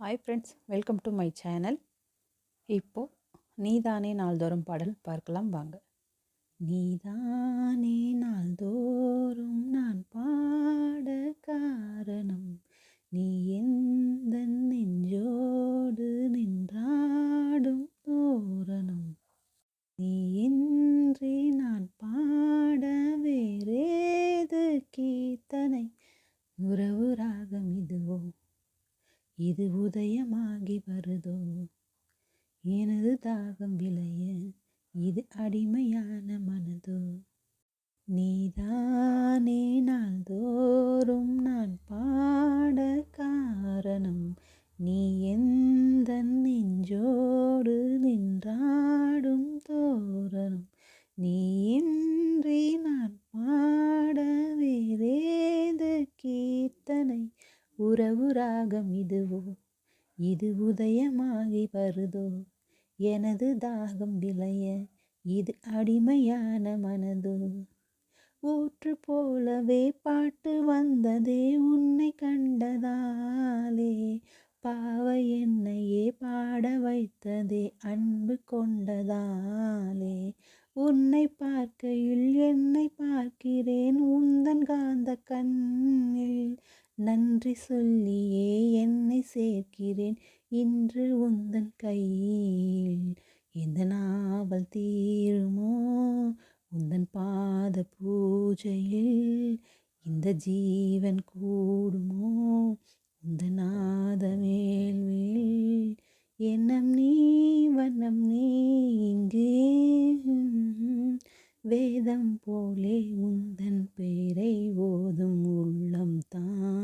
Hi friends welcome to my channel இப்போது நீதானே நாள்தோறும் பாடல் பார்க்கலாம் வாங்க. நீதானே நாள்தோறும் நான் பாட காரணம் நீ எந்த நெஞ்சோடு நின்றாடும் தோரணம். நீ இன்றி நான் பாட வேறேது கீர்த்தனை உறவு ராகம் இதுவோ? இது உதயமாகி வருதோ? எனது தாகம் விளைய இது அடிமையான மனதோ? நீதானே நாள்தோறும் நான் பாட காரணம். நீ எந்த நெஞ்சோடு நின்றாடும் தோரணம். நீ இன்றி நான் பாட வேறேது கீர்த்தனை. உறவு ராகம் இதுவோ? இது உதயமாகி வருதோ எனது தாகம் விளைய இது அடிமையான மனதோ? ஊற்று போலவே பாட்டு வந்ததே உன்னை கண்டதாலே பாவ என்னையே பாட வைத்ததே அன்பு கொண்டதாலே. உன்னை பார்க்கையில் என்னை பார்க்கிறேன் உந்தன் காந்த கண் நன்றி சொல்லியே என்னை சேர்க்கிறேன் இன்று உந்தன் கையில். எந்த நாவல் தீருமோ உந்தன் பாத பூஜையில். இந்த ஜீவன் கூடுமோ உந்த நாத வேள்வில் எண்ணம் நீ வண்ணம் நீ இங்கே வேதம் போலே உந்தன் பெயரை ஓதும் உள்ளம் தான்.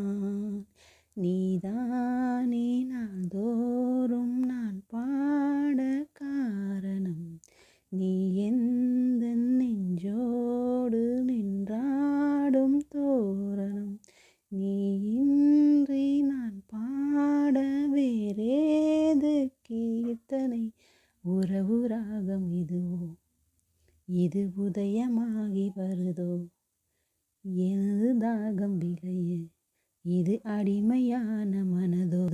நீதானே நாள்தோறும் நான் பாட காரணம். நீ எந்த நெஞ்சோடு நின்றாடும் தோரணம். நீ இன்றி நான் பாட வேறேது கீர்த்தனை. உறவு ராகம் இதுவோ? இது உதயமாகி வருதோ? எனது தாகம் விளைய. இது அடிமையான மனதோ